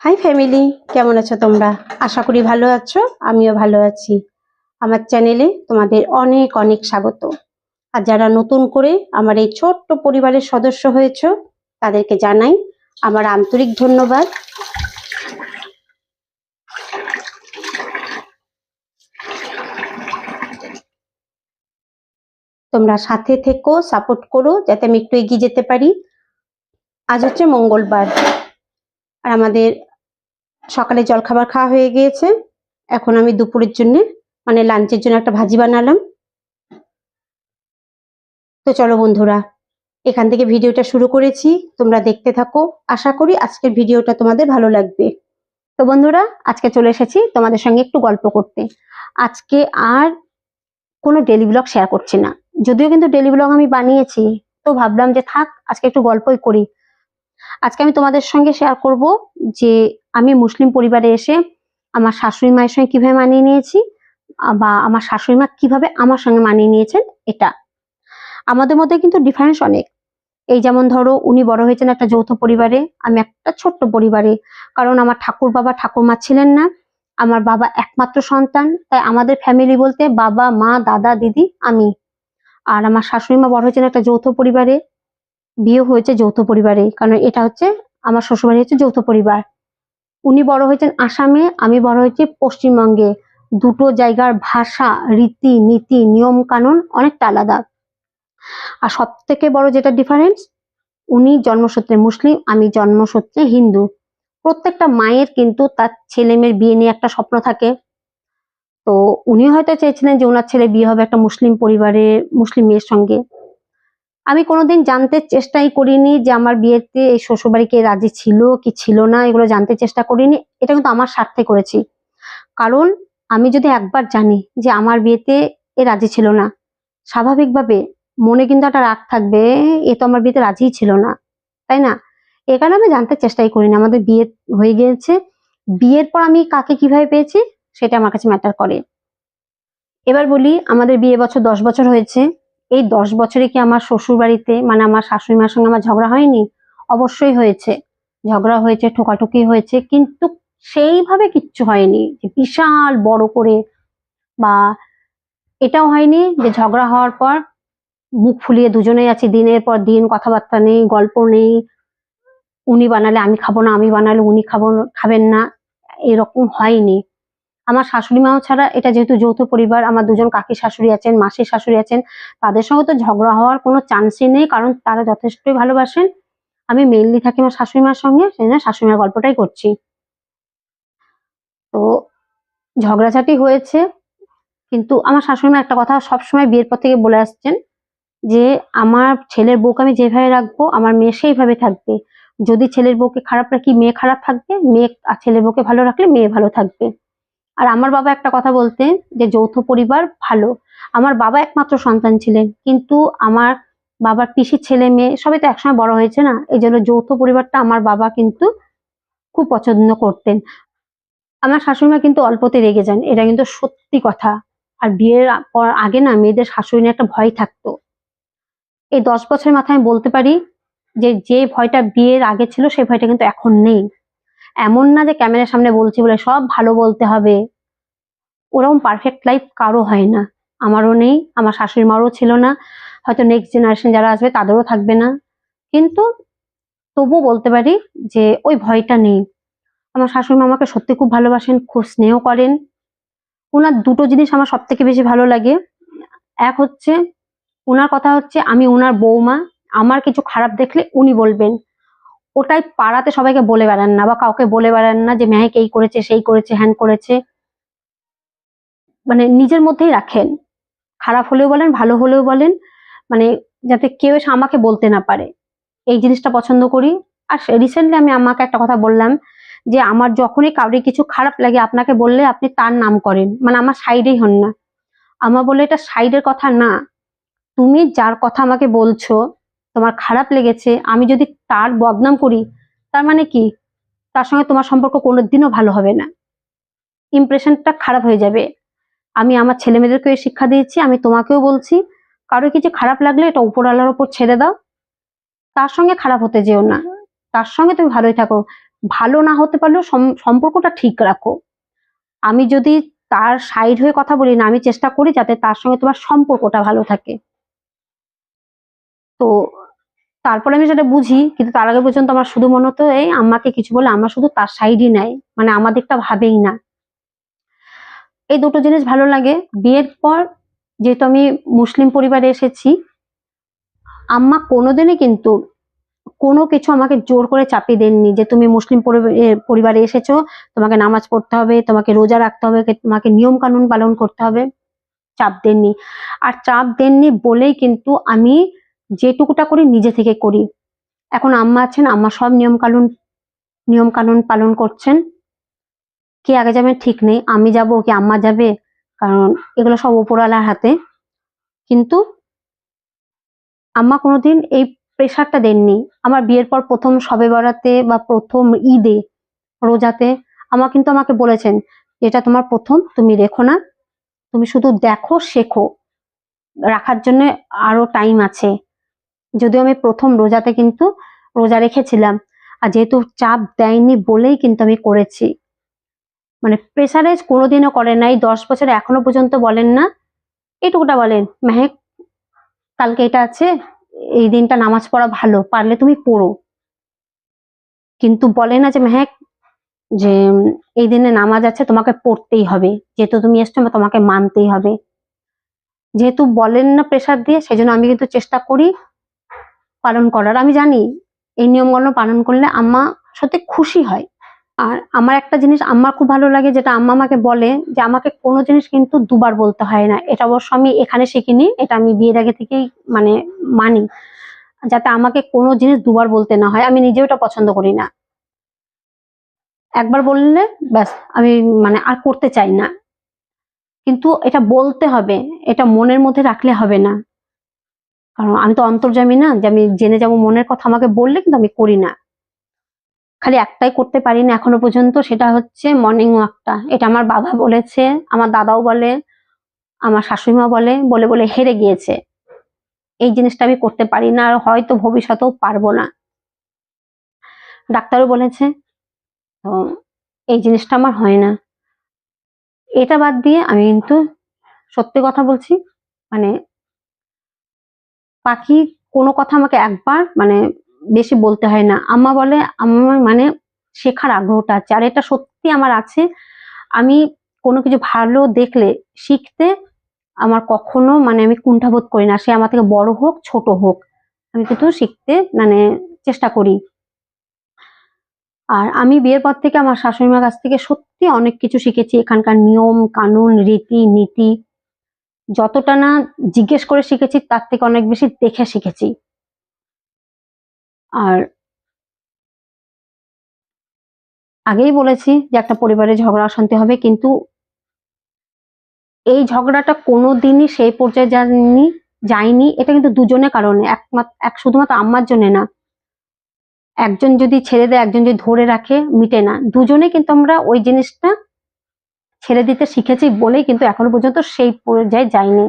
High family কেমন আছো তোমরা? আশা করি ভালো আছো, আমিও ভালো আছি। আমার চ্যানেলে তোমাদের অনেক অনেক স্বাগত। আর যারা নতুন করে আমার এই ছোট্ট পরিবারের সদস্য হয়েছো, তাদেরকে জানাই আমার আন্তরিক ধন্যবাদ। তোমরা সাথে থেকো সাপোর্ট করো, যাতে আমি একটু এগিয়ে যেতে পারি। আজ হচ্ছে মঙ্গলবার। আর আমাদের সকালে জলখাবার খাওয়া হয়ে গিয়েছে। এখন আমি দুপুরের জন্য মানে লাঞ্চের জন্য একটা ভাজি বানালাম। তো চলো বন্ধুরা, এখান থেকে ভিডিওটা শুরু করেছি। তোমরা দেখতে থাকো। আশা করি আজকের ভিডিওটা তোমাদের ভালো লাগবে। তো বন্ধুরা, আজকে চলে এসেছি তোমাদের সঙ্গে একটু গল্প করতে। আজকে আর কোনো ডেলি ব্লগ শেয়ার করছি না। যদিও কিন্তু ডেলি ব্লগ আমি বানিয়েছি, তো ভাবলাম যে থাক, আজকে একটু গল্পই করি। আজকে আমি তোমাদের সঙ্গে শেয়ার করব যে আমি মুসলিম পরিবারে এসে আমার শাশুড়ি মায়ের সঙ্গে কীভাবে মানিয়ে নিয়েছি বা আমার শাশুড়ি মা কীভাবে আমার সঙ্গে মানিয়ে নিয়েছেন এটা। আমাদের মধ্যে কিন্তু ডিফারেন্স অনেক। এই যেমন ধরো, উনি বড় হয়েছেন একটা যৌথ পরিবারে, আমি একটা ছোট্ট পরিবারে। কারণ আমার ঠাকুর বাবা ঠাকুরমা ছিলেন না, আমার বাবা একমাত্র সন্তান, তাই আমাদের ফ্যামিলি বলতে বাবা, মা, দাদা, দিদি, আমি। আর আমার শাশুড়ি মা বড় হয়েছেন একটা যৌথ পরিবারে, বিয়ে হয়েছে যৌথ পরিবারে। কারণ এটা হচ্ছে, আমার শ্বশুরবাড়ি হচ্ছে যৌথ পরিবার। উনি বড় হয়েছেন আসামে, আমি বড় হয়েছি পশ্চিমবঙ্গে। দুটো জায়গার ভাষা, রীতি, নীতি, নিয়ম, কানুন অনেকটা আলাদা। আর সব থেকে বড় যেটা ডিফারেন্স উনি জন্মসূত্রে মুসলিম, আমি জন্মসূত্রে হিন্দু। প্রত্যেকটা মায়ের কিন্তু তার ছেলে মেয়ের বিয়ে নিয়ে একটা স্বপ্ন থাকে। তো উনি হয়তো চেয়েছিলেন যে ওনার ছেলে বিয়ে হবে একটা মুসলিম পরিবারে মুসলিম মেয়ের সঙ্গে। আমি কোনোদিন জানতে চেষ্টাই করিনি যে আমার বিয়েতে এই শ্বশুরবাড়ি কে রাজি ছিল কি ছিল না, এগুলো জানতে চেষ্টা করিনি। এটা কিন্তু আমার স্বার্থে করেছি। কারণ আমি যদি একবার জানি যে আমার বিয়েতে এ রাজি ছিল না, স্বাভাবিকভাবে মনে কিন্তু একটা রাগ থাকবে, এ তো আমার বিয়েতে রাজিই ছিল না, তাই না? এ কারণে আমি জানতে চেষ্টাই করিনি। আমাদের বিয়ে হয়ে গিয়েছে। বিয়ের পর আমি কাকে কীভাবে পেয়েছি, সেটা আমার কাছে ম্যাটার করে। এবার বলি, আমাদের বিয়ে বছর দশ বছর হয়েছে। এই দশ বছরে কি আমার শ্বশুর বাড়িতে মানে আমার শাশুড়ি মার সঙ্গে আমার ঝগড়া হয়নি? অবশ্যই হয়েছে। ঝগড়া হয়েছে, ঠোকাঠুকি হয়েছে, কিন্তু সেইভাবে কিচ্ছু হয়নি যে বিশাল বড় করে বা এটাও হয়নি যে ঝগড়া হওয়ার পর মুখ ফুলিয়ে দুজনেই আছি, দিনের পর দিন কথাবার্তা নেই, গল্প নেই। উনি বানালে আমি খাব না, আমি বানালে উনি খাব, খাবেন না, এরকম হয়নি। আমার শাশুড়ি মাও ছাড়া, এটা যেহেতু যৌথ পরিবার, আমার দুজন কাকি শাশুড়ি আছেন, মাসির শাশুড়ি আছেন, তাদের সঙ্গে তো ঝগড়া হওয়ার কোনো চান্সই নেই, কারণ তারা যথেষ্টই ভালোবাসেন। আমি মেইনলি থাকি আমার শাশুড়ি মার সঙ্গে, সেই জন্য শাশুড়ি মার গল্পটাই করছি। তো ঝগড়াঝাটি হয়েছে, কিন্তু আমার শাশুড়ি মা একটা কথা সবসময় বিয়ের পর থেকে বলে আসছেন যে, আমার ছেলের বউকে আমি যেভাবে রাখব, আমার মেয়ে সেইভাবে থাকবে। যদি ছেলের বউকে খারাপ রাখি, মেয়ে খারাপ থাকবে, মেয়ে আর ছেলের বউকে ভালো রাখলে মেয়ে ভালো থাকবে। আর আমার বাবা একটা কথা বলতেন যে, যৌথ পরিবার ভালো। আমার বাবা একমাত্র সন্তান ছিলেন, কিন্তু আমার বাবার পিসির ছেলে মেয়ে সবাই তো একসময় বড় হয়েছে না, এই জন্য যৌথ পরিবারটা আমার বাবা কিন্তু খুব পছন্দ করতেন। আমার শাশুড়িমা কিন্তু অল্পতে রেগে যান, এটা কিন্তু সত্যি কথা। আর বিয়ের পর আগে না মেয়েদের শাশুড়ি একটা ভয় থাকতো। এই দশ বছরের মাথায় আমি বলতে পারি যে যে ভয়টা বিয়ের আগে ছিল সেই ভয়টা কিন্তু এখন নেই। এমন না যে ক্যামেরার সামনে বলছি বলে সব ভালো বলতে হবে। ওরকম পারফেক্ট লাইফ কারও হয় না। আমারও নেই, আমার শাশুড়ি মারও ছিল না। হয়তো নেক্সট জেনারেশন যারা আসবে তাদেরও থাকবে না। কিন্তু তবুও বলতে পারি যে ওই ভয়টা নেই। আমার শাশুড়ি মা আমাকে সত্যি খুব ভালোবাসেন, খুব স্নেহ করেন। ওনার দুটো জিনিস আমার সব থেকে বেশি ভালো লাগে। এক হচ্ছে, ওনার কথা হচ্ছে, আমি ওনার বৌমা, আমার কিছু খারাপ দেখলে উনি বলবেন। ওটাই পাড়াতে সবাইকে বলে বেড়ান না বা কাউকে বলে বেড়ান না যে মেহেক এই করেছে, সেই করেছে, হ্যান করেছে। মানে নিজের মধ্যেই রাখেন। খারাপ হলেও বলেন, ভালো হলেও বলেন। মানে যাতে কেউ এসে আমাকে বলতে না পারে। এই জিনিসটা পছন্দ করি। আর রিসেন্টলি আমি আমাকে একটা কথা বললাম যে আমার যখনই কাউরি কিছু খারাপ লাগে আপনাকে বললে আপনি তার নাম করেন। মানে আমার সাইডেই হন না। আমার বলে এটা সাইডের কথা না। তুমি যার কথা আমাকে বলছো তোমার খারাপ লেগেছে, আমি যদি তার বদনাম করি, তার মানে কি? তার সঙ্গে তোমার সম্পর্ক কোনোদিনও ভালো হবে না। ইমপ্রেশনটা খারাপ হয়ে যাবে। আমি আমার ছেলে মেয়েদেরকে এই শিক্ষা দিয়েছি, আমি তোমাকেও বলছি, কারও কিছু খারাপ লাগলে এটা উপরওয়ালার উপর ছেড়ে দাও। তার সঙ্গে খারাপ হতে যেও না। তার সঙ্গে তুমি ভালোই থাকো। ভালো না হতে পারলেও সম- সম্পর্কটা ঠিক রাখো। আমি যদি তার সাইড হয়ে কথা বলি না, আমি চেষ্টা করি যাতে তার সঙ্গে তোমার সম্পর্কটা ভালো থাকে। তো তারপরে আমি সেটা বুঝি, কিন্তু তার আগে পর্যন্ত আমার শুধু মনে হতো, এই আম্মাকে কিছু বলে আমার শুধু তার সাইডই নেয় মানে আমাদেরটা ভাবেই না। এই দুটো জিনিস ভালো লাগে। বিয়ের পর যেহেতু আমি মুসলিম পরিবারে এসেছি, আম্মা কোনোদিনই কিন্তু কোনো কিছু আমাকে জোর করে চাপিয়ে দেননি যে, তুমি মুসলিম পরিবা- পরিবারে এসেছ, তোমাকে নামাজ পড়তে হবে, তোমাকে রোজা রাখতে হবে তোমাকে নিয়ম কানুন পালন করতে হবে। চাপ দেননি। আর চাপ দেননি বলেই কিন্তু আমি যেটুকুটা করি নিজে থেকে করি। এখন আম্মা আছেন, আম্মা সব নিয়ম কানুন নিয়ম কানুন পালন করছেন। কে আগে যাবে ঠিক নেই, আমি যাব কি আম্মা যাবে? কারণ এগুলো সব উপরওয়ালার হাতে। কিন্তু আম্মা কোনোদিন এই প্রেশারটা দেননি। আমার বিয়ের পর প্রথম সবে বেড়াতে বা প্রথম ঈদে, রোজাতে আমা কিন্তু আমাকে বলেছেন, এটা তোমার প্রথম, তুমি রেখো না। তুমি শুধু দেখো, শেখো। রাখার জন্য আরও টাইম আছে। যদিও আমি প্রথম রোজাতে কিন্তু রোজা রেখেছিলাম। আর যেহেতু চাপ দেয়নি বলেই কিন্তু আমি করেছি। মানে প্রেসারাইজ কোনোদিনও করেন নাই, দশ বছর এখনও পর্যন্ত বলেন না। এটুকুটা বলেন। মেহেক, কালকে এটা আছে, এই দিনটা নামাজ পড়া ভালো, পারলে তুমি পড়ো। কিন্তু বলে না যে, মেহেক, যে এই দিনে নামাজ আছে, তোমাকে পড়তেই হবে। যেহেতু তুমি এসছো তোমাকে মানতেই হবে। যেহেতু বলেন না প্রেসার দিয়ে, সেজন্য আমি কিন্তু চেষ্টা করি পালন করার। আমি জানি এই নিয়মগুলো পালন করলে আম্মা সত্যি খুশি হয়। আর আমার একটা জিনিস আমার খুব ভালো লাগে, যেটা আম্মা আমাকে বলে যে আমাকে কোনো জিনিস কিন্তু দুবার বলতে হয় না। এটা অবশ্য আমি এখানে শিখিনি, এটা আমি বিয়ের আগে থেকেই মানে মানি, যাতে আমাকে কোনো জিনিস দুবার বলতে না হয়। আমি নিজেও এটা পছন্দ করি না। একবার বললে ব্যাস, আমি মানে আর করতে চাই না। কিন্তু এটা বলতে হবে, এটা মনের মধ্যে রাখলে হবে না। কারণ আমি তো অন্তর্জামী না, যে আমি জেনে যাব মনের কথা আমাকে বললে কিন্তু আমি করি না। খালি একটাই করতে পারি না এখনও পর্যন্ত, সেটা হচ্ছে মর্নিং ওয়াকটা এটা আমার বাবা বলেছে, আমার দাদাও বলে, আমার শাশুড়িমা বলে বলে বলে হেরে গিয়েছে। এই জিনিসটা আমি করতে পারি না আর হয়তো ভবিষ্যতেও পারব না। ডাক্তারও বলেছে, তো এই জিনিসটা আমার হয় না। এটা বাদ দিয়ে আমি কিন্তু সত্যি কথা বলছি মানে পাখি কোনো কথা আমাকে একবার মানে বেশি বলতে হয় না। আম্মা বলে আমার মানে শেখার আগ্রহটা আছে। আর এটা সত্যি আমার আছে। আমি কোনো কিছু ভালো দেখলে, শিখতে আমার কখনো মানে আমি কুণ্ঠাবোধ করি না। সে আমার থেকে বড় হোক, ছোট হোক, আমি কিন্তু শিখতে মানে চেষ্টা করি। আর আমি বিয়ের পর থেকে আমার শাশুড়ি মার কাছ থেকে সত্যি অনেক কিছু শিখেছি। এখানকার নিয়ম, কানুন, রীতি, নীতি যতটা না জিজ্ঞেস করে শিখেছি, তার থেকে অনেক বেশি দেখে শিখেছি। আর আগেই বলেছি যে একটা পরিবারে ঝগড়া অশান্তি হবে, কিন্তু এই ঝগড়াটা কোনোদিনই সেই পর্যায়ে যায়নি যায়নি। এটা কিন্তু দুজনের কারণে একমাত্র এক শুধুমাত্র আম্মার জন্য না। একজন যদি ছেড়ে দেয়, একজন যদি ধরে রাখে, মিটে না। দুজনে কিন্তু আমরা ওই জিনিসটা ছেড়ে দিতে শিখেছি বলেই কিন্তু এখনও পর্যন্ত সেই পর্যায়ে যায়নি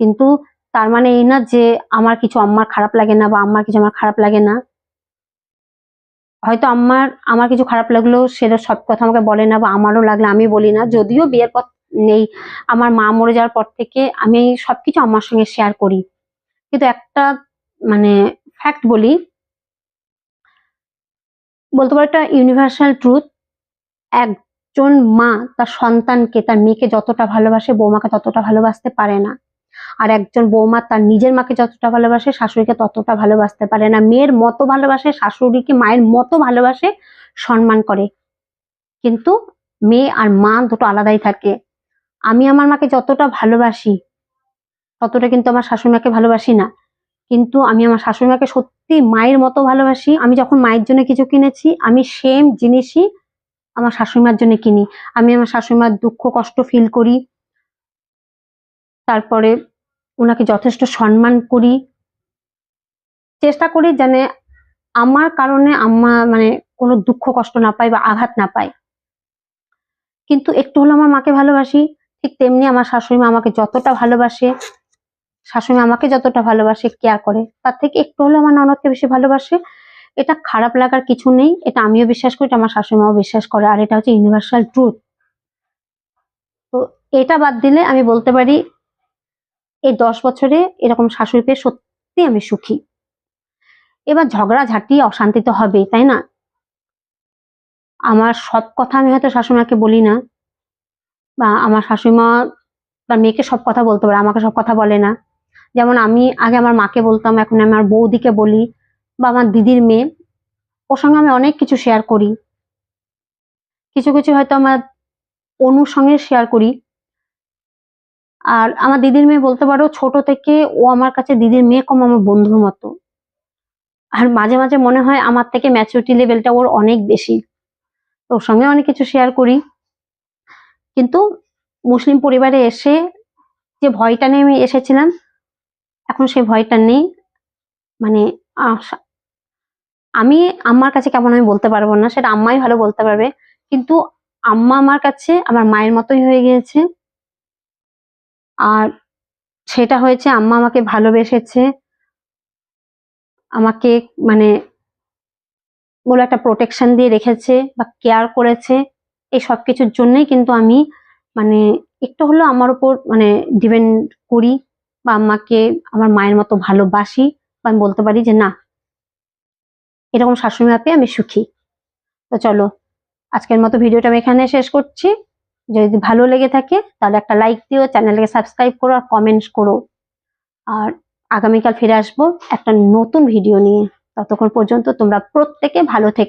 কিন্তু তার মানে এই না যে আমার কিছু আম্মার খারাপ লাগে না বা আম্মার কিছু আমার খারাপ লাগে না। হয়তো আমার আমার কিছু খারাপ লাগলেও সেটা সব কথা আমাকে বলে না বা আমারও লাগলে আমি বলি না। যদিও বিয়ের পর নেই, আমার মা মরে যাওয়ার পর থেকে আমি সবকিছু আমার সঙ্গে শেয়ার করি। কিন্তু একটা মানে ফ্যাক্ট বলি, বলতে পারো একটা ইউনিভার্সাল ট্রুথ একজন মা তার সন্তানকে, তার মেয়েকে যতটা ভালোবাসে, বৌমাকে ততটা ভালোবাসতে পারে না। আর একজন বৌমা তার নিজের মাকে যতটা ভালোবাসে, শাশুড়িকে ততটা ভালোবাসতে পারে না। মেয়ের মতো ভালোবাসে, শাশুড়িকে মায়ের মতো ভালোবাসে, সম্মান করে। কিন্তু মেয়ে আর মা দুটো আলাদাই থাকে। আমি আমার মাকে যতটা ভালোবাসি, ততটা কিন্তু আমার শাশুড়ি মাকে ভালোবাসি না। কিন্তু আমি আমার শাশুড়ি মাকে সত্যি মায়ের মতো ভালোবাসি। আমি যখন মায়ের জন্য কিছু কিনেছি, আমি সেম জিনিসই আমার শাশুড়ি মার জন্য কিনি। আমি আমার শাশুড়ি মার দুঃখ, কষ্ট ফিল করি। তারপরে ওনাকে যথেষ্ট সম্মান করি। চেষ্টা করি যেন আমার কারণে আম্মা মানে কোনো দুঃখ, কষ্ট না পায় বা আঘাত না পায়। কিন্তু একটু হলো আমার মাকে ভালোবাসি। ঠিক তেমনি আমার শাশুড়ি মা আমাকে যতটা ভালোবাসে, শাশুড়িমা আমাকে যতটা ভালোবাসে কেয়ার করে, তার থেকে একটু হলো আমার ননদকে বেশি ভালোবাসে। এটা খারাপ লাগার কিছু নেই, এটা আমিও বিশ্বাস করি আমার শাশুড়িমাও বিশ্বাস করে, আর এটা হচ্ছে ইউনিভার্সাল ট্রুথ তো এটা বাদ দিলে আমি বলতে পারি, এই দশ বছরে এরকম শাশুড়ি পেয়ে সত্যি আমি সুখী। এবার ঝগড়া ঝাঁটি অশান্তি তো হবেই, তাই না? আমার সব কথা আমি হয়তো শাশুড়িমাকে বলি না, বা আমার শাশুড়িমা তার মেয়েকে সব কথা বলতে পারে, আমাকে সব কথা বলে না। যেমন আমি আগে আমার মাকে বলতাম, এখন আমি আমার বৌদিকে বলি বা আমার দিদির মেয়ে, ওর সঙ্গে আমি অনেক কিছু শেয়ার করি। কিছু কিছু হয়তো আমার অনুর সঙ্গে শেয়ার করি। আর আমার দিদির মেয়ে বলতে পারো, ছোট থেকে ও আমার কাছে দিদির মেয়ে কম আমার বন্ধুর মতো। আর মাঝে মাঝে মনে হয় আমার থেকে ম্যাচুরিটি লেভেলটা ওর অনেক বেশি। ওর সঙ্গে অনেক কিছু শেয়ার করি। কিন্তু মুসলিম পরিবারে এসে যে ভয়টা নিয়ে আমি এসেছিলাম, এখন সেই ভয়টা নেই। মানে আমি আম্মার কাছে কেমন আমি বলতে পারব না, সেটা আম্মাই ভালো বলতে পারবে। কিন্তু আম্মা আমার কাছে আমার মায়ের মতোই হয়ে গিয়েছে। আর সেটা হয়েছে আম্মা আমাকে ভালোবেসেছে। আমাকে মানে বলে একটা প্রোটেকশন দিয়ে রেখেছে বা কেয়ার করেছে এই সব কিছুর জন্যই কিন্তু আমি মানে একটু হলেও আমার উপর মানে ডিপেন্ড করি বা আম্মাকে আমার মায়ের মতো ভালোবাসি বা আমি বলতে পারি যে না এরকম শাশুড়ি মা পেয়ে আমি সুখী। তো চলো, আজকের মতো ভিডিওটা আমি এখানে শেষ করছি। যদি ভালো লেগে থাকে, তাহলে একটা লাইক দিও চ্যানেলকে সাবস্ক্রাইব করো আর কমেন্টস করো। আর আগামীকাল ফিরে আসব একটা নতুন ভিডিও নিয়ে। ততক্ষণ পর্যন্ত তোমরা প্রত্যেকে ভালো থেকো।